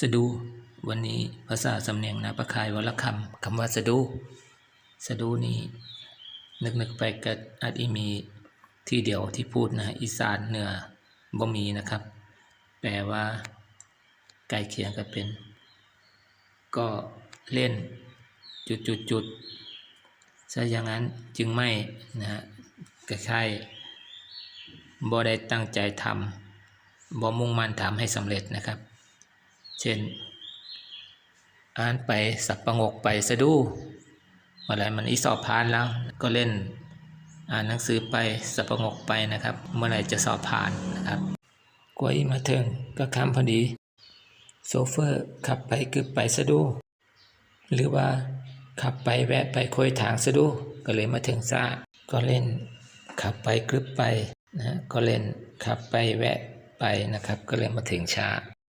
สะดูวันนี้ภาษาสำเนียงนาประคายวรคำคำว่าสะดูสะดูนี่นึกนึกไปก็อาจอีมีที่เดียวที่พูดนะอีสานเหนือบ่มีนะครับ แปลว่าใกล้เคียงกันเป็น ก็เล่นจุดจุดจุดๆซะอย่างนั้นจึงไม่นะฮะคล้ายๆบ่ได้ตั้งใจทำบ่มุ่งมั่นทำให้สำเร็จนะครับ เช่น อ่านไปสับประงกไปสะดูเมื่อไรมันอีสอบผ่านแล้วก็เล่น อ่านหนังสือไปสับประงกไปนะครับ เมื่อไหรจะสอบผ่านนะครับกว่าอีมาถึงก็คำพอดี โซเฟอร์ขับไปกึบไปสะดูหรือว่าขับไปแวะไปคุยทางสะดูก็เลยมาถึงซ่าก็เล่น ขับไปกึบไปนะก็เล่นขับไปแวะไปนะครับ ก็เลยมาถึงช้า